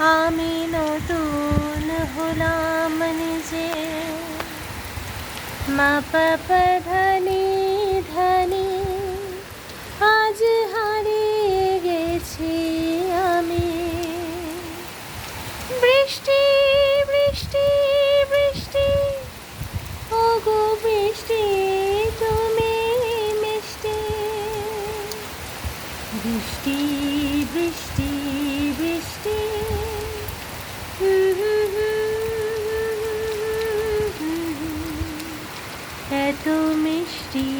আমি নতুন হলাম নিজে। মা পাপা ধনি ধনি আজ হারিয়ে গেছি আমি। বৃষ্টি বৃষ্টি বৃষ্টি ও গো বৃষ্টি, তুমি মিষ্টি। বৃষ্টি বৃষ্টি মিষ্টি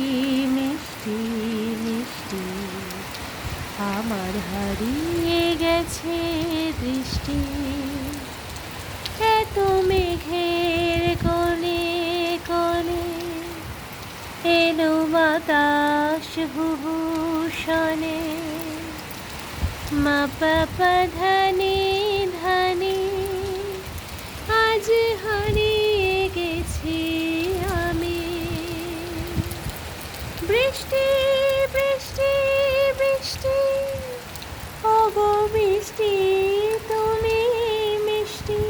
মিষ্টি মিষ্টি। আমার হারিয়ে গেছে দৃষ্টি। এত মেঘের কোণে কোণে এলো বাতাস ভূষণে মা পাপা ধনি বৃষ্টি বৃষ্টি বৃষ্টি। ও গো বৃষ্টি তুমি মিষ্টি।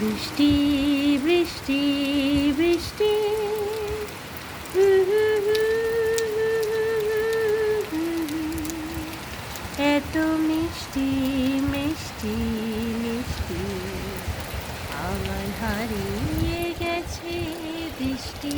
বৃষ্টি বৃষ্টি বৃষ্টি। এত মিষ্টি মিষ্টি মিষ্টি। আমার হারিয়ে গেছে। 的